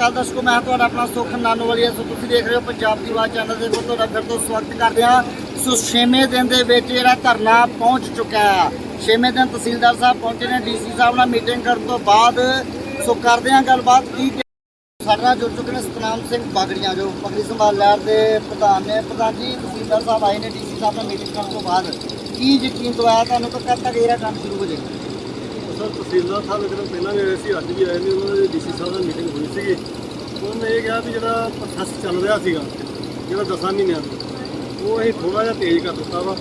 ਅਕਾਲ ਦਰਸ਼ਕੋ ਮੈਂ ਤੁਹਾਡਾ ਆਪਣਾ ਸੁਖ ਨਾਨੋਵਾਲੀਆ ਸੋ ਤੁਸੀਂ ਦੇਖ ਰਹੇ ਹੋ ਪੰਜਾਬ ਦੀ ਆਵਾਜ਼ ਚੈਨਲ ਦੇ ਕੋਲ ਤੁਹਾਡਾ ਫਿਰ ਤੋਂ ਸਵਾਗਤ ਕਰਦੇ ਹਾਂ। ਸੋ ਛੇਵੇਂ ਦਿਨ ਦੇ ਵਿੱਚ ਜਿਹੜਾ ਧਰਨਾ ਪਹੁੰਚ ਚੁੱਕਾ ਹੈ। ਛੇਵੇਂ ਦਿਨ ਤਹਿਸੀਲਦਾਰ ਸਾਹਿਬ ਪਹੁੰਚੇ ਨੇ, ਡੀਸੀ ਸਾਹਿਬ ਨਾਲ ਮੀਟਿੰਗ ਕਰਨ ਤੋਂ ਬਾਅਦ। ਸੋ ਕਰਦੇ ਹਾਂ ਗੱਲਬਾਤ। ਕੀ ਸਾਡੇ ਨਾਲ ਜੁੜ ਚੁੱਕੇ ਨੇ ਸਤਨਾਮ ਸਿੰਘ ਬਾਗੜੀਆਂ ਜੋ ਪਬਲਿਕ ਸੰਭਾਲ ਲਹਿਰ ਦੇ ਪ੍ਰਧਾਨ ਨੇ। ਪ੍ਰਧਾਨ ਜੀ, ਤਹਿਸੀਲਦਾਰ ਸਾਹਿਬ ਆਏ ਨੇ, ਡੀਸੀ ਸਾਹਿਬ ਨਾਲ ਮੀਟਿੰਗ ਕਰਨ ਤੋਂ ਬਾਅਦ। ਕੀ ਯਕੀਨ ਦਵਾਇਆ ਤੁਹਾਨੂੰ? ਕਿ ਕਦ ਤੱਕ ਇਹਦਾ ਕੰਮ ਸ਼ੁਰੂ ਹੋ ਜਾਏਗਾ? ਸਰ, ਤਹਿਸੀਲਦਾਰ ਸਾਹਿਬ, ਇੱਕ ਦਿਨ ਪਹਿਲਾਂ ਵੀ ਆਏ ਸੀ ਅੱਜ ਵੀ ਆਏ ਨੇ, ਉਹਨਾਂ ਦੇ ਡੀਸੀ ਸਾਹਿਬ ਨਾਲ ਮੀਟਿੰਗ ਹੋਈ ਸੀਗੀ। ਉਹਨਾਂ ਇਹ ਕਿਹਾ ਵੀ ਜਿਹੜਾ ਪ੍ਰੋਸੈਸ ਚੱਲ ਰਿਹਾ ਸੀਗਾ, ਜਿਹੜਾ ਦਸਾਂ ਮਹੀਨਿਆਂ ਦਾ ਉਹ ਅਸੀਂ ਥੋੜਾ ਜਿਹਾ ਤੇਜ਼ ਕਰ ਦਿੱਤਾ ਵਾ।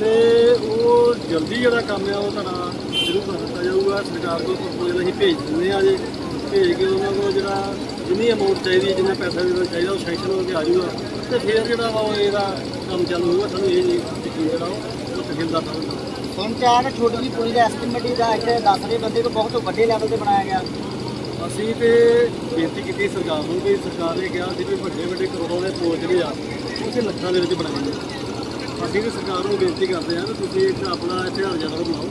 ਤੇ ਉਹ ਜਲਦੀ ਜਿਹੜਾ ਕੰਮ ਆ, ਉਹ ਤੁਹਾਡਾ ਸ਼ੁਰੂ ਕਰ ਦਿੱਤਾ ਜਾਊਗਾ। ਸਰਕਾਰ ਕੋਲ ਪ੍ਰਪੋਜ਼ਲ ਅਸੀਂ ਭੇਜ ਦਿੰਦੇ ਆ ਜੇ, ਭੇਜ ਕੇ ਉਹਨਾਂ ਕੋਲ ਜਿਹੜਾ ਜਿੰਨੀ ਅਮਾਉਂਟ ਚਾਹੀਦੀ, ਜਿੰਨਾ ਪੈਸਾ ਜਿਹੜਾ ਚਾਹੀਦਾ, ਉਹ ਸੈਂਕਸ਼ਨ ਹੋ ਕੇ ਆ ਜਾਊਗਾ। ਤੇ ਫਿਰ ਜਿਹੜਾ ਵਾ ਉਹ ਇਹਦਾ ਕੰਮ ਚੱਲ ਹੋਊਗਾ। ਸਾਨੂੰ ਇਹ ਨਹੀਂ ਯਕੀਨ ਜਿਹੜਾ ਉਹ ਉਹ ਤਹਿਸੀਲਦਾਰ ਸਾਹਿਬ ਦਾ ਹੁਣ ਚਾਹ ਨਾ ਛੋਟੀ ਜਿਹੀ ਪੁਲੀ ਦਾ ਐਸਟੀਮੇਟ ਦਾ ਇੱਥੇ ਦੱਸ ਰਹੇ ਬੰਦੇ ਨੂੰ ਬਹੁਤ ਵੱਡੇ ਲੈਵਲ ਤੇ ਬਣਾਇਆ ਗਿਆ। ਅਸੀਂ ਤੇ ਬੇਨਤੀ ਕੀਤੀ ਸਰਕਾਰ ਨੂੰ ਵੀ ਸਰਕਾਰ ਨੇ ਕਿਹਾ ਸੀ ਵੀ ਵੱਡੇ ਵੱਡੇ ਕਰੋੜਾਂ ਦੇ ਪੁਲ ਜਿਹੜੇ ਆ ਉਹ ਲੱਖਾਂ ਦੇ ਵਿੱਚ ਬਣਾਏ ਨੇ। ਅਸੀਂ ਵੀ ਸਰਕਾਰ ਨੂੰ ਬੇਨਤੀ ਕਰਦੇ ਹਾਂ ਕਿ ਤੁਸੀਂ ਇੱਕ ਆਪਣਾ ਇਤਿਹਾਸ ਜ਼ਿਆਦਾ ਬਣਾਓ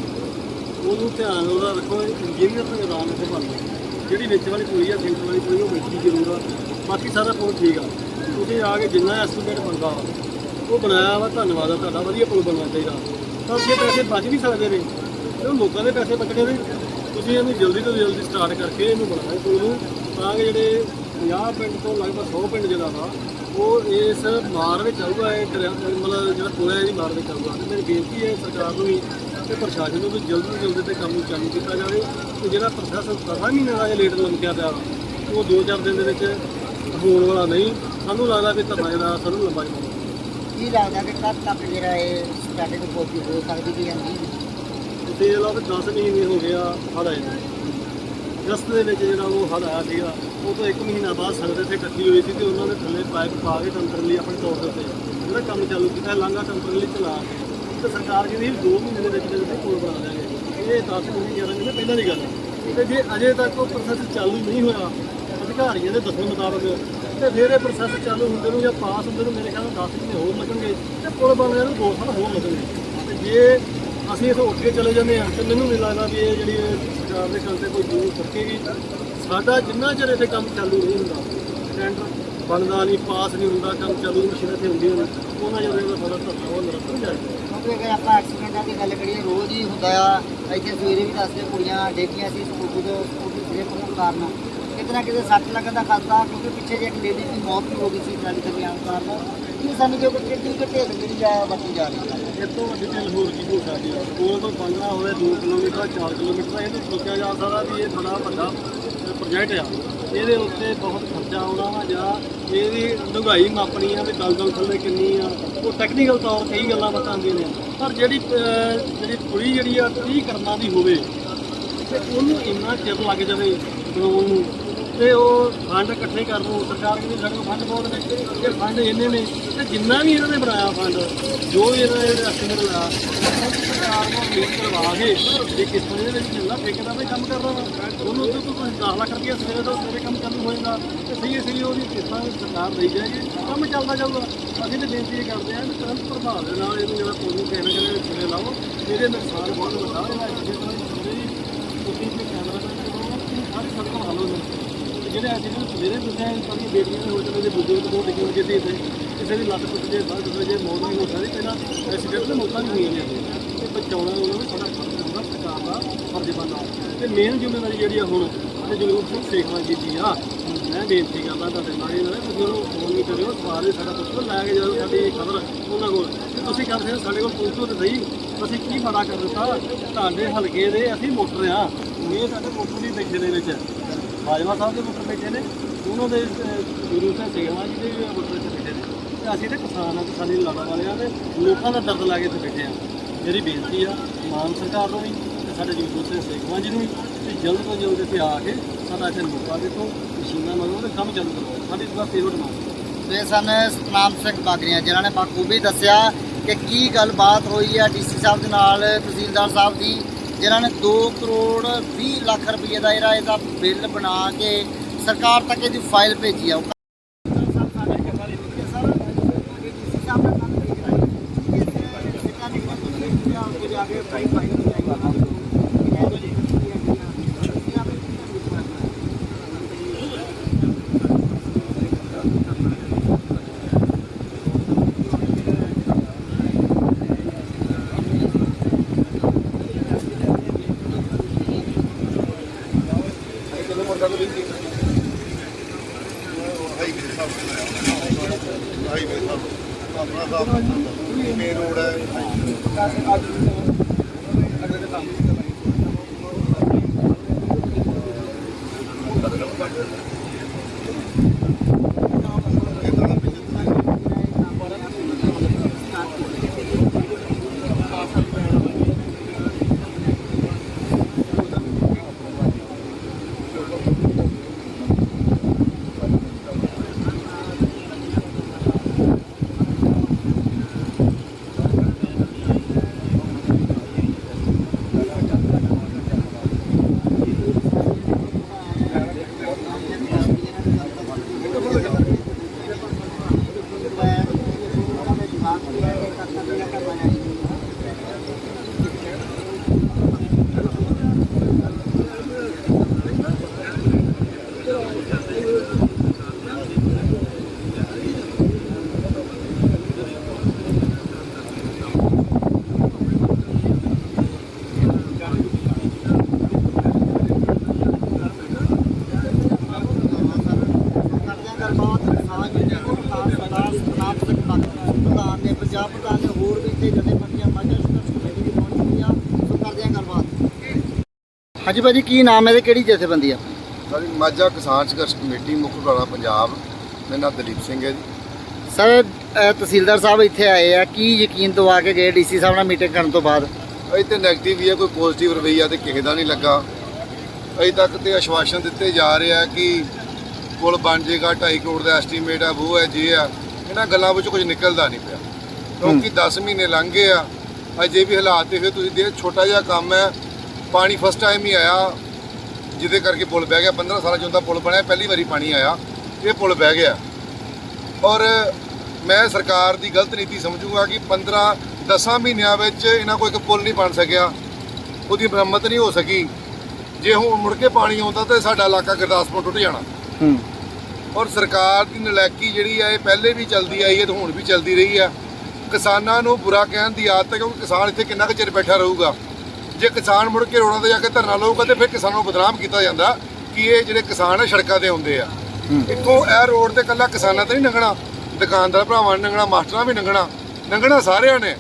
ਉਹਨੂੰ ਧਿਆਨ ਉਹਦਾ ਰੱਖੋ, ਇੰਜੀਨੀਅਰ ਦਾ ਨਿਦਾਨ ਇੱਥੇ ਬਣਦਾ ਜਿਹੜੀ ਵਿੱਚ ਵਾਲੀ ਪੁਲੀ ਆ ਸੈਂਟਰ ਵਾਲੀ ਪੁਲੀ ਉਹ ਵੇਖੀ ਜ਼ਰੂਰ ਆ। ਬਾਕੀ ਸਾਰਾ ਪੁਲ ਠੀਕ ਆ। ਤੁਸੀਂ ਆ ਕੇ ਜਿੰਨਾ ਐਸਟੀਮੇਟ ਬਣਦਾ ਵਾ ਉਹ ਬਣਾਇਆ ਵਾ, ਧੰਨਵਾਦ ਆ ਤੁਹਾਡਾ। ਵਧੀਆ ਪੁਲ ਬਣਨਾ ਚਾਹੀਦਾ। ਤਾਂ ਜੇ ਪੈਸੇ ਬਚ ਵੀ ਸਕਦੇ ਨੇ। ਤੇ ਉਹ ਲੋਕਾਂ ਦੇ ਪੈਸੇ ਬਚਣੇ ਨੇ। ਤੁਸੀਂ ਇਹਨੂੰ ਜਲਦੀ ਤੋਂ ਜਲਦੀ ਸਟਾਰਟ ਕਰਕੇ ਇਹਨੂੰ ਬਣਾਓ ਪੁਲ ਤਾਂ ਕਿ ਜਿਹੜੇ 50 ਪਿੰਡ ਤੋਂ ਲਗਭਗ 100 ਪਿੰਡ ਜਿਹੜਾ ਵਾ, ਉਹ ਇਸ ਮਾਰ ਵਿੱਚ ਆਊਗਾ, ਇਹ ਮਤਲਬ ਜਿਹੜਾ ਪੁਲ ਹੈ ਇਹਦੀ ਮਾਰ ਵਿੱਚ ਆਊਗਾ। ਤੇ ਮੇਰੀ ਬੇਨਤੀ ਹੈ ਸਰਕਾਰ ਨੂੰ ਵੀ ਤੇ ਪ੍ਰਸ਼ਾਸਨ ਨੂੰ ਵੀ ਜਲਦੀ ਤੋਂ ਜਲਦੀ ਤੇ ਕੰਮ ਚਾਲੂ ਕੀਤਾ ਜਾਵੇ। ਤੇ ਜਿਹੜਾ ਪ੍ਰਸ਼ਾਸਨ ਦਸਾਂ ਮਹੀਨਿਆਂ ਦਾ ਜੇ ਲੇਟ ਲੰਮਕਿਆ ਪਿਆ, ਉਹ 2-4 ਦਿਨ ਦੇ ਵਿੱਚ ਹੋਣ ਵਾਲਾ ਨਹੀਂ। ਸਾਨੂੰ ਲੱਗਦਾ ਵੀ ਧਰਨਾ ਜਿਹੜਾ, ਸਾਨੂੰ ਲੰਬਾ ਜਾਊਗਾ ਕੀ ਲੱਗਦਾ ਕਿ ਕਦ ਤੱਕ ਜਿਹੜਾ ਇਹ ਸਟਾਰਟਿੰਗ ਕਾਪੀ ਹੋ ਸਕਦੀ ਕਿ ਜਾਂ ਨਹੀਂ? ਤੇ ਇਹ ਲਾ ਵੀ 10 ਮਹੀਨੇ ਹੋ ਗਿਆ ਹੜ੍ਹ ਆਏ ਨੂੰ। ਅਗਸਤ ਦੇ ਵਿੱਚ ਜਿਹੜਾ ਉਹ ਹੜ ਆਇਆ ਸੀਗਾ, ਉਹ ਤੋਂ 1 ਮਹੀਨਾ ਬਾਅਦ ਸੰਗਤ ਇੱਥੇ ਇਕੱਠੀ ਹੋਈ ਸੀ ਤੇ ਉਹਨਾਂ ਨੇ ਥੱਲੇ ਪਾਈਪ ਪਾ ਕੇ ਲਈ ਆਪਣੇ ਤੌਰ ਦੇ ਉੱਤੇ। ਜਿਹੜਾ ਕੰਮ ਚਾਲੂ ਕੀਤਾ ਲਾਂਗਾ ਲਈ ਚਲਾ ਕੇ। ਤੇ ਸਰਕਾਰ ਕਹਿੰਦੀ 2 ਮਹੀਨੇ ਦੇ ਵਿੱਚ ਦੇ ਵਿੱਚ ਕੋਲ ਬਣਾ ਦਿਆਂਗੇ। ਇਹ 10 ਮਹੀਨੇ 11 ਮਹੀਨੇ ਪਹਿਲਾਂ ਦੀ ਗੱਲ ਹੈ ਤੇ ਜੇ ਅਜੇ ਤੱਕ ਉਹ ਪ੍ਰੋਸੈਸ ਚਾਲੂ ਨਹੀਂ ਹੋਇਆ, ਅਧਿਕਾਰੀਆਂ ਦੇ ਦੱਸਣ ਮੁਤਾਬਕ, ਤੇ ਫਿਰ ਇਹ ਪ੍ਰੋਸੈਸ ਚਾਲੂ ਹੁੰਦੇ ਨੂੰ ਜਾਂ ਪਾਸ ਹੁੰਦੇ ਨੂੰ ਮੇਰੇ ਖਿਆਲ ਨਾਲ 10 ਮਹੀਨੇ ਹੋਰ ਲੱਗਣਗੇ। ਤੇ ਪੁਲ ਬਣਨ ਨੂੰ 2 ਸਾਲ ਹੋਰ ਲੱਗਣਗੇ। ਤੇ ਜੇ ਅਸੀਂ ਇੱਥੋਂ ਉੱਠ ਕੇ ਚਲੇ ਜਾਂਦੇ ਹਾਂ ਤੇ ਮੈਨੂੰ ਨਹੀਂ ਲੱਗਦਾ ਵੀ ਇਹ ਜਿਹੜੀ ਇਹ ਸਰਕਾਰ ਦੇ ਕੰਮ ਤੇ ਕੋਈ ਜ਼ਰੂਰ ਚੱਕੇਗੀ ਸਾਡਾ ਜਿੰਨਾ ਚਿਰ ਇੱਥੇ ਕੰਮ ਚਾਲੂ ਨਹੀਂ ਹੁੰਦਾ ਟੈਂਡਰ ਬਣਦਾ ਨਹੀਂ, ਪਾਸ ਨਹੀਂ ਹੁੰਦਾ, ਕੰਮ ਚਾਲੂ ਮਸ਼ੀਨਾਂ ਤੇ ਹੁੰਦੀਆਂ ਨੇ, ਉਹਨਾਂ ਜਦੋਂ ਇਹਦਾ ਸਾਡਾ ਧੱਕਾ ਉਹ ਨਿਰੰਤਰ ਜਾਏਗਾ ਕਿਉਂਕਿ ਅਗਰ ਆਪਾਂ ਐਕਸੀਡੈਂਟਾਂ ਦੀ ਗੱਲ ਕਰੀਏ, ਰੋਜ਼ ਹੀ ਹੁੰਦਾ ਆ, ਇੱਥੇ ਸਵੇਰੇ ਵੀ ਦੱਸਦੇ ਕੁੜੀਆਂ ਡੇਗੀਆਂ ਸੀ ਸਕੂਟਰ ਦੇ ਸਕੂਟਰ ਸਲਿੱਪ ਹੋਣ ਕਾਰਨ। ਕਿਤੇ ਨਾ ਕਿਤੇ ਸੱਟ ਲੱਗਣ ਦਾ ਖਤਰਾ, ਕਿਉਂਕਿ ਪਿੱਛੇ ਜੇ ਇੱਕ ਲੇਡੀ ਦੀ ਮੌਤ ਵੀ ਹੋ ਗਈ ਸੀ ਟਰਾਲੀ ਥੱਲੇ ਆਉਣ ਕਾਰਨ। ਇਹ ਸਾਨੂੰ ਜੋ ਕਿੰਨੀ ਕਿ ਢੇਲ ਜਿਹੜੀ ਜਾ ਵਰਤੀ ਜਾ ਰਹੀ ਹੈ ਇਹ ਤੋਂ ਵੱਡੀ ਢਿੱਲ ਹੋਰ ਕੀ ਹੋ ਸਕਦੀ ਹੈ ਕੋਲ ਤੋਂ ਬੰਗਲਾ ਹੋਵੇ 2 ਕਿਲੋਮੀਟਰ 4 ਕਿਲੋਮੀਟਰ ਇਹ ਤਾਂ ਸੋਚਿਆ ਜਾ ਸਕਦਾ ਵੀ ਇਹ ਬੜਾ ਵੱਡਾ ਪ੍ਰੋਜੈਕਟ ਆ। ਇਹਦੇ ਉੱਤੇ ਬਹੁਤ ਖਰਚਾ ਆਉਣਾ ਵਾ, ਜਾਂ ਇਹਦੀ ਡੂੰਘਾਈ ਮਾਪਣੀ ਆ ਵੀ ਦਲਦਲ ਥੱਲੇ ਕਿੰਨੀ ਆ। ਉਹ ਟੈਕਨੀਕਲ ਤੌਰ 'ਤੇ ਹੀ ਗੱਲਾਂ ਬਤਾਉਂਦੀਆਂ ਨੇ। ਪਰ ਜਿਹੜੀ ਜਿਹੜੀ ਪੁਲੀ ਜਿਹੜੀ ਆ 30 ਕਰਮਾਂ ਦੀ ਹੋਵੇ, ਤੇ ਉਹਨੂੰ ਇੰਨਾ ਚਿਰ ਲੱਗ ਜਾਵੇ ਬਣਾਉਣ ਨੂੰ। ਤੇ ਉਹ ਫੰਡ ਇਕੱਠੇ ਕਰ ਨੂੰ ਸਰਕਾਰ ਕਹਿੰਦੀ ਸਾਡੇ ਕੋਲ ਫੰਡ ਬਹੁਤ ਨੇ ਇਹ ਫੰਡ ਇੰਨੇ ਨੇ, ਤੇ ਜਿੰਨਾ ਵੀ ਇਹਨਾਂ ਨੇ ਬਣਾਇਆ ਫੰਡ, ਜੋ ਵੀ ਇਹਨਾਂ ਨੇ ਐਸਟੀਮੇਟ ਲਾਇਆ ਉਹ ਸਰਕਾਰ ਨੂੰ ਮੀਟ ਕਰਵਾ ਕੇ ਜੇ ਕਿਸ ਤਰ੍ਹਾਂ ਦੇ ਵਿੱਚ ਮਿਲਦਾ ਠੇਕੇਦਾਰ ਦਾ ਕੰਮ ਕਰਦਾ ਉਹਨੂੰ ਉਹਦੇ ਤੋਂ ਕੋਈ 10 ਲੱਖ ਰੁਪਏ ਸਵੇਰੇ ਤੋਂ ਸਵੇਰੇ ਕੰਮ ਚਾਲੂ ਹੋਏਗਾ ਜਾਂਦਾ। ਤੇ ਸਹੀ ਸਹੀ ਉਹਦੀ ਕਿਸ਼ਤਾਂ ਸਰਕਾਰ ਦੇਈ ਜਾਏਗੀ, ਕੰਮ ਚੱਲਦਾ ਜਾਊਗਾ। ਅਸੀਂ ਤੇ ਬੇਨਤੀ ਇਹ ਕਰਦੇ ਹਾਂ ਕਿ ਤੁਰੰਤ ਪ੍ਰਭਾਵ ਦੇ ਨਾਲ ਇਹਨੂੰ ਜਿਹੜਾ ਕੋਈ ਕਿਸੇ ਨਾ ਕਿਸੇ ਲਾਓ, ਇਹਦੇ ਨੁਕਸਾਨ ਬਹੁਤ ਵੱਡਾ ਇਹਦਾ ਜਿਸ ਤਰ੍ਹਾਂ ਤੁਸੀਂ ਕੈਮਰਾ ਦਾ ਸਾਰੀ ਸੜਕਾਂ ਹਾਲੋ ਨੇ ਤੇ ਜਿਹੜੇ ਅੱਜ ਕੱਲ੍ਹ ਸਵੇਰੇ ਤੁਸੀਂ ਸਾਡੀਆਂ ਬੇਟੀਆਂ ਦੇ ਹੋ ਚਲੇ ਬਜ਼ੁਰਗ ਬਹੁਤ ਡਿੱਗੇ ਹੋਏ ਸੀ ਇੱਥੇ। ਕਿਸੇ ਦੀ ਲੱਤ ਟੁੱਟ ਜੇ ਬਾਹਰ ਟੁੱਟ ਜੇ, ਮੌਤ ਨਹੀਂ ਹੋ ਸਕਦੀ। ਪਹਿਲਾਂ ਐਕਸੀਡੈਂਟ ਤੇ ਮੌਤਾਂ ਵੀ ਹੋਈਆਂ ਨੇ ਤੇ ਬਚਾਉਣਾ ਉਹਨਾਂ ਨੂੰ ਸਾਡਾ ਫਰਜ਼ ਸਰਕਾਰ ਦਾ ਫਰਜ਼ ਬਣਦਾ। ਤੇ ਮੇਨ ਜ਼ਿੰਮੇਵਾਰੀ ਜਿਹੜੀ ਆ ਹੁਣ ਤੇ ਜਗਰੂਪ ਸਿੰਘ ਸੇਖਵਾਂ ਜੀ ਦੀ ਆ। ਮੈਂ ਬੇਨਤੀ ਕਰਦਾ ਤੁਹਾਡੇ ਨਾਲ ਇਹ ਨਾ, ਤੁਸੀਂ ਉਹਨੂੰ ਫੋਨ ਨਹੀਂ ਕਰਿਓ ਸਾਰੇ ਸਾਡਾ ਪੁੱਛੋ, ਲੈ ਕੇ ਜਦੋਂ ਸਾਡੀ ਖਬਰ ਉਹਨਾਂ ਕੋਲ। ਤੇ ਤੁਸੀਂ ਕਰਦੇ ਹੋ ਸਾਡੇ ਕੋਲ ਪੁੱਛੋ ਤੇ ਸਹੀ, ਅਸੀਂ ਕੀ ਮਾੜਾ ਕਰ ਦਿੱਤਾ? ਤੁਹਾਡੇ ਹਲਕੇ ਦੇ ਅਸੀਂ ਮੋਟਰ ਆ। ਇਹ ਸਾਡੇ ਮੋਟਰ ਵੀ ਦੇਖੇ ਦੇ ਵਿੱਚ। ਬਾਜਵਾ ਸਾਹਿਬ ਦੇ ਮੋਟਰ ਬੈਠੇ ਨੇ, ਉਹਨਾਂ ਦੇ ਗੁਰੂ ਸਿੰਘ ਸੇਖਵਾਂ ਜੀ ਦੇ ਵੀ ਮੋਟਰ 'ਚ ਬੈਠੇ ਨੇ। ਤੇ ਅਸੀਂ ਤੇ ਕਿਸਾਨ ਆ ਕਿਸਾਨੀ ਲੜਨ ਵਾਲੇ ਆ ਤੇ ਲੋਕਾਂ ਦਾ ਦਰਦ ਲਾ ਕੇ ਇੱਥੇ ਬੈਠੇ ਆ। ਮੇਰੀ ਬੇਨਤੀ ਆ, ਮਾਨ ਸਰਕਾਰ ਨੂੰ ਵੀ ਤੇ ਸਾਡੇ ਗੁਰੂ ਸਿੰਘ ਸੇਖਵਾਂ ਜੀ ਨੂੰ ਵੀ ਤੇ ਜਲਦ ਤੋਂ ਜਲਦ ਇੱਥੇ ਆ ਕੇ ਸਾਡਾ ਇੱਥੇ ਮੌਕਾ ਦੇਖੋ ਮਸ਼ੀਨਾਂ ਮੰਗੋ ਤੇ ਕੰਮ ਚਾਲੂ ਕਰੋ। ਸਾਡੀ ਇਸ ਵਾਰ ਫੇਵਰਟ ਮੰਗ ਤੇ ਸਨ ਸਤਨਾਮ ਸਿੰਘ ਬਾਗਰੀਆਂ, ਜਿਨ੍ਹਾਂ ਨੇ ਬਾਖੂਬੀ ਦੱਸਿਆ ਕਿ ਕੀ ਗੱਲਬਾਤ ਹੋਈ ਹੈ ਡੀਸੀ ਸਾਹਿਬ ਦੇ ਨਾਲ, ਤਹਿਸੀਲਦਾਰ ਸਾਹਿਬ ਦੀ। ਜਿਨ੍ਹਾਂ ਨੇ 2 ਕਰੋੜ 20 ਲੱਖ ਰੁਪਏ ਦਾ ਜਿਹੜਾ ਇਹਦਾ ਬਿੱਲ ਬਣਾ ਕੇ ਸਰਕਾਰ ਤੱਕ ਇਹਦੀ ਫਾਈਲ ਭੇਜੀ ਆ। ਉਹ ਹਾਈਵੇ ਹੈ ਕਰਦਿਆਂ ਗੱਲਬਾਤ ਕਿਸਾਨ ਯੂਨੀਅਨ ਨੂੰ ਖਾਸ ਸਰਦਾਰ ਸਤਨਾਮ ਸਿੰਘ ਭਗਤ ਪ੍ਰਧਾਨ ਨੇ ਪੰਜਾਬ ਪ੍ਰਧਾਨ ਨੇ ਹੋਰ ਵੀ ਤੇ ਜਥੇਬੰਦੀਆਂ ਮਾਝਾ ਸੰਘਰਸ਼ ਕਮੇਟੀ ਦੀ ਪਹੁੰਚ ਚੁੱਕੀਆਂ ਸੋ ਕਰਦੇ ਹਾਂ ਗੱਲਬਾਤ। ਹਾਂਜੀ ਭਾਜੀ ਕੀ ਨਾਮ ਹੈ ਤੇ ਕਿਹੜੀ ਜਥੇਬੰਦੀ ਆ? ਸਾਡੀ ਮਾਝਾ ਕਿਸਾਨ ਸੰਘਰਸ਼ ਕਮੇਟੀ ਮੁੱਖ ਘਾੜਾ ਪੰਜਾਬ। ਮੇਰਾ ਨਾਮ ਦਲੀਪ ਸਿੰਘ ਹੈ ਜੀ। ਸਰ ਤਹਿਸੀਲਦਾਰ ਸਾਹਿਬ ਇੱਥੇ ਆਏ ਆ। ਕੀ ਯਕੀਨ ਦਵਾ ਕੇ ਗਏ ਡੀਸੀ ਸਾਹਿਬ ਨਾਲ ਮੀਟਿੰਗ ਕਰਨ ਤੋਂ ਬਾਅਦ? ਅਜੇ ਤੇ ਨੈਗੇਟਿਵ ਹੀ ਹੈ ਕੋਈ ਪੋਜ਼ਿਟਿਵ ਰਵੱਈਆ ਤੇ ਕਿਸੇ ਦਾ ਨਹੀਂ ਲੱਗਾ। ਅਜੇ ਤੱਕ ਤੇ ਆਸ਼ਵਾਸਨ ਦਿੱਤੇ ਜਾ ਰਹੇ ਆ ਕਿ ਪੁਲ ਬਣ ਜਾਏਗਾ 2.5 ਕਰੋੜ ਦਾ ਐਸਟੀਮੇਟ ਆ ਉਹ ਹੈ ਜੇ ਆ। ਇਹਨਾਂ ਗੱਲਾਂ ਵਿੱਚੋਂ ਕੁਝ ਨਿਕਲਦਾ ਨਹੀਂ ਪਿਆ। ਕਿਉਂਕਿ 10 ਮਹੀਨੇ ਲੰਘ ਗਏ ਆ ਅਜੇ ਵੀ ਹਾਲਾਤ ਦੇਖੋ ਤੁਸੀਂ ਦੇ ਛੋਟਾ ਜਿਹਾ ਕੰਮ ਹੈ ਪਾਣੀ ਫਸਟ ਟਾਈਮ ਹੀ ਆਇਆ ਜਿਹਦੇ ਕਰਕੇ ਪੁਲ ਬਹਿ ਗਿਆ 15 ਸਾਲਾਂ ਚ ਹੁੰਦਾ ਪੁਲ ਬਣਿਆ ਪਹਿਲੀ ਵਾਰੀ ਪਾਣੀ ਆਇਆ ਇਹ ਪੁਲ ਬਹਿ ਗਿਆ। ਔਰ ਮੈਂ ਸਰਕਾਰ ਦੀ ਗਲਤ ਨੀਤੀ ਸਮਝੂਗਾ ਕਿ 15 10 ਮਹੀਨਿਆਂ ਵਿੱਚ ਇਹਨਾਂ ਕੋਲ ਇੱਕ ਪੁਲ ਨਹੀਂ ਬਣ ਸਕਿਆ ਉਹਦੀ ਮੁਰੰਮਤ ਨਹੀਂ ਹੋ ਸਕੀ। ਜੇ ਹੁਣ ਮੁੜ ਕੇ ਪਾਣੀ ਆਉਂਦਾ ਤਾਂ ਸਾਡਾ ਇਲਾਕਾ ਗੁਰਦਾਸਪੁਰ ਟੁੱਟ ਜਾਣਾ। ਔਰ ਸਰਕਾਰ ਦੀ ਨਲਾਇਕੀ ਜਿਹੜੀ ਹੈ ਇਹ ਪਹਿਲੇ ਵੀ ਚੱਲਦੀ ਆਈ ਹੈ ਤੇ ਹੁਣ ਵੀ ਚੱਲਦੀ ਰਹੀ ਹੈ ਕਿਸਾਨਾਂ ਨੂੰ ਬੁਰਾ ਕਹਿਣ ਦੀ ਆਦਤ ਹੈ ਕਿਉਂਕਿ ਕਿਸਾਨ ਇੱਥੇ ਕਿੰਨਾ ਕੁ ਚਿਰ ਬੈਠਾ ਰਹੂਗਾ। ਜੇ ਕਿਸਾਨ ਮੁੜ ਕੇ ਰੋਡਾਂ ਤੇ ਜਾ ਕੇ ਧਰਨਾ ਲਾਊਗਾ ਤੇ ਫਿਰ ਕਿਸਾਨਾਂ ਨੂੰ ਬਦਨਾਮ ਕੀਤਾ ਜਾਂਦਾ ਕਿ ਇਹ ਜਿਹੜੇ ਕਿਸਾਨ ਆ, ਸੜਕਾਂ ਤੇ ਹੁੰਦੇ ਆ। ਇੱਥੋਂ ਇਹ ਰੋਡ ਤੇ ਕੱਲਾ ਕਿਸਾਨਾਂ ਤੇ ਨਹੀਂ ਲੰਘਣਾ, ਦੁਕਾਨਦਾਰ ਭਰਾਵਾਂ ਨੇ ਲੰਘਣਾ, ਮਾਸਟਰਾਂ ਵੀ ਲੰਘਣਾ ਲੰਘਣਾ ਸਾਰਿਆਂ ਨੇ।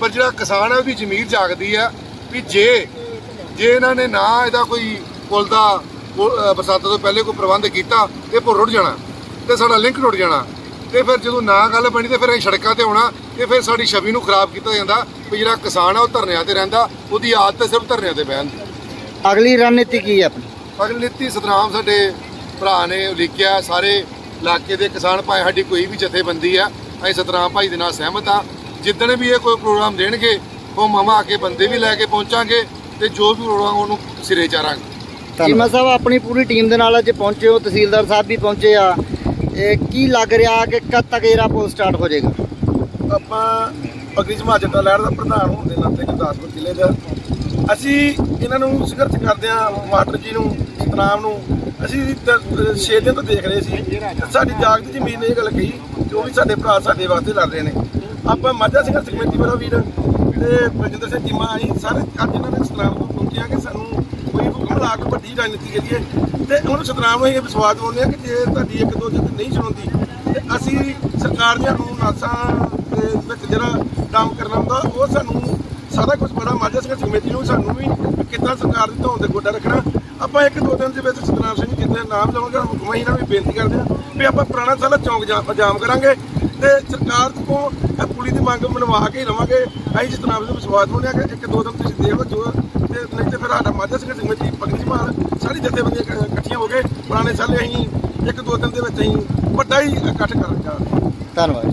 ਪਰ ਜਿਹੜਾ ਕਿਸਾਨ ਹੈ ਉਹਦੀ ਜ਼ਮੀਰ ਜਾਗਦੀ ਆ ਵੀ ਜੇ ਜੇ ਇਹਨਾਂ ਨੇ ਨਾ ਇਹਦਾ ਕੋਈ ਪੁਲ ਦਾ ਬਰਸਾਤਾਂ ਤੋਂ ਪਹਿਲੇ ਕੋਈ ਪ੍ਰਬੰਧ ਕੀਤਾ, ਇਹ ਪੁਲ ਰੁੜ ਜਾਣਾ ਤੇ ਸਾਡਾ ਲਿੰਕ ਟੁੱਟ ਜਾਣਾ। ਤੇ ਫਿਰ ਜਦੋਂ ਨਾ ਗੱਲ ਬਣੀ ਤੇ ਫਿਰ ਅਸੀਂ ਸੜਕਾਂ ਤੇ ਆਉਣਾ ਤੇ ਫਿਰ ਸਾਡੀ ਛਵੀ ਨੂੰ ਖਰਾਬ ਕੀਤਾ ਜਾਂਦਾ ਵੀ ਜਿਹੜਾ ਕਿਸਾਨ ਆ ਉਹ ਧਰਨਿਆਂ ਤੇ ਰਹਿੰਦਾ ਉਹਦੀ ਆਦਤ ਹੈ ਸਿਰਫ ਧਰਨਿਆਂ ਤੇ ਬਹਿਣ ਦੀ। ਅਗਲੀ ਰਣਨੀਤੀ ਕੀ ਹੈ ਆਪਣੀ? ਅਗਲੀ ਨੀਤੀ ਸਤਨਾਮ ਸਾਡੇ ਭਰਾ ਨੇ ਲਿਖਿਆ ਸਾਰੇ ਇਲਾਕੇ ਦੇ ਕਿਸਾਨ ਭਾਈ ਸਾਡੀ ਕੋਈ ਵੀ ਜਥੇਬੰਦੀ ਆ ਅਸੀਂ ਸਤਨਾਮ ਭਾਈ ਦੇ ਨਾਲ ਸਹਿਮਤ ਆ। ਜਿੱਦਣ ਵੀ ਇਹ ਕੋਈ ਪ੍ਰੋਗਰਾਮ ਦੇਣਗੇ ਉਹ ਮਾਮਾ ਆ ਕੇ ਬੰਦੇ ਵੀ ਲੈ ਕੇ ਪਹੁੰਚਾਂਗੇ ਤੇ ਜੋ ਵੀ ਪ੍ਰੋਗਰਾਮ ਉਹਨੂੰ ਸਿਰੇ ਚਾਰਾਂਗੇ। ਚੀਮਾ ਸਾਹਿਬ ਆਪਣੀ ਪੂਰੀ ਟੀਮ ਦੇ ਨਾਲ ਅੱਜ ਪਹੁੰਚੇ ਹੋ ਤਹਿਸੀਲਦਾਰ ਸਾਹਿਬ ਵੀ ਪਹੁੰਚੇ ਆ। ਇਹ ਕੀ ਲੱਗ ਰਿਹਾ ਕਿ ਕਦ ਤੱਕ ਇਹਦਾ ਪੁਲ ਸਟਾਰਟ ਹੋ ਜਾਏਗਾ? ਆਪਾਂ ਅਗਰੀ ਸਮਾਜ ਦਾ ਲਹਿਰ ਦਾ ਪ੍ਰਧਾਨ ਹੋਣ ਦੇ ਨਾਤੇ ਗੁਰਦਾਸਪੁਰ ਜ਼ਿਲ੍ਹੇ ਦਾ। ਅਸੀਂ ਇਹਨਾਂ ਨੂੰ ਸੰਘਰਸ਼ ਕਰਦੇ ਹਾਂ ਮਾਟਰ ਜੀ ਨੂੰ, ਸਤਨਾਮ ਨੂੰ। ਅਸੀਂ 6 ਦਿਨ ਤੋਂ ਦੇਖ ਰਹੇ ਸੀ। ਸਾਡੀ ਜਾਗਦੀ ਜ਼ਮੀਨ ਨੇ ਇਹ ਗੱਲ ਕਹੀ ਕਿ ਉਹ ਵੀ ਸਾਡੇ ਭਰਾ ਸਾਡੇ ਵਾਸਤੇ ਲੜ ਰਹੇ ਨੇ। ਆਪਾਂ ਮਾਝਾ ਸੰਘਰਸ਼ ਕਮੇਟੀ ਵਾਲਾ ਵੀਰ ਤੇ ਬਲਜਿੰਦਰ ਸਿੰਘ ਚੀਮਾ ਆਈ, ਸਾਰੇ ਅੱਜ ਇਹਨਾਂ ਨੇ ਸਤਨਾਮ ਨੂੰ ਪਹੁੰਚਿਆ ਕਿ ਸਾਨੂੰ ਕੋਈ ਲਾ ਕੇ ਵੱਡੀ ਰਾਜਨੀਤੀ ਕਰੀਏ ਤੇ ਉਹਨੂੰ ਸਤਨਾਮ ਨੂੰ ਇਹ ਵਿਸ਼ਵਾਸ ਦਿਵਾਉਂਦੇ ਆ ਕਿ ਜੇ ਤੁਹਾਡੀ ਇੱਕ ਦੋ ਜਿੱਤ ਨਹੀਂ ਸੁਣਦੀ ਤੇ ਅਸੀਂ ਸਰਕਾਰ ਦੀਆਂ ਕਾਨੂੰਨ ਆਸਾਂ ਦੇ ਵਿੱਚ ਜਿਹੜਾ ਕੰਮ ਕਰਨਾ ਹੁੰਦਾ, ਉਹ ਸਾਨੂੰ ਸਾਰਾ ਕੁਝ ਬੜਾ ਮਾਝਾ ਸਿੰਘ ਕਮੇਟੀ ਨੂੰ ਸਾਨੂੰ ਵੀ ਕਿੱਦਾਂ ਸਰਕਾਰ ਦੀ ਧੌਣ ਤੇ ਗੋਡਾ ਰੱਖਣਾ, ਆਪਾਂ ਇੱਕ ਦੋ ਦਿਨ ਦੇ ਵਿੱਚ ਸਤਨਾਮ ਸਿੰਘ ਜਿੱਦਾਂ ਨਾਮ ਲਵਾਂਗੇ ਹੁਕਮਾਂ ਇਹਨਾਂ ਵੀ ਬੇਨਤੀ ਕਰਦੇ ਹਾਂ ਵੀ ਆਪਾਂ ਪੁਰਾਣਾ ਸਾਲਾ ਚੌਂਕ ਜਾਮ ਕਰਾਂਗੇ ਤੇ ਸਰਕਾਰ ਤੋਂ ਇਹ ਪੁਲੀ ਦੀ ਮੰਗ ਮਨਵਾ ਕੇ ਹੀ ਰਵਾਂਗੇ। ਅਸੀਂ ਸਤਨਾਮ ਸਿੰਘ ਵਿਸ਼ਵਾਸ ਬਣਿਆ ਕਿ ਇੱਕ ਦੋ ਦਿਨ ਤੁਸੀਂ ਦੇਖ ਲਓ, ਜੋ ਤੇ ਨਹੀਂ ਤੇ ਫਿਰ ਸਾਡਾ ਮਾਝਾ ਸੰਘਰਸ਼ ਕਮੇਟੀ ਪਗੜੀ ਮਾਰ ਸਾਰੀ ਜਥੇਬੰਦੀਆਂ ਇਕੱਠੀਆਂ ਹੋ ਗਏ। ਪੁਰਾਣੇ ਸਾਲੇ ਅਸੀਂ ਇੱਕ ਦੋ ਦਿਨ ਦੇ ਵਿੱਚ ਅਸੀਂ ਵੱਡਾ ਹੀ ਇਕੱਠ ਕਰਨ ਜਾ ਧੰਨਵਾਦ।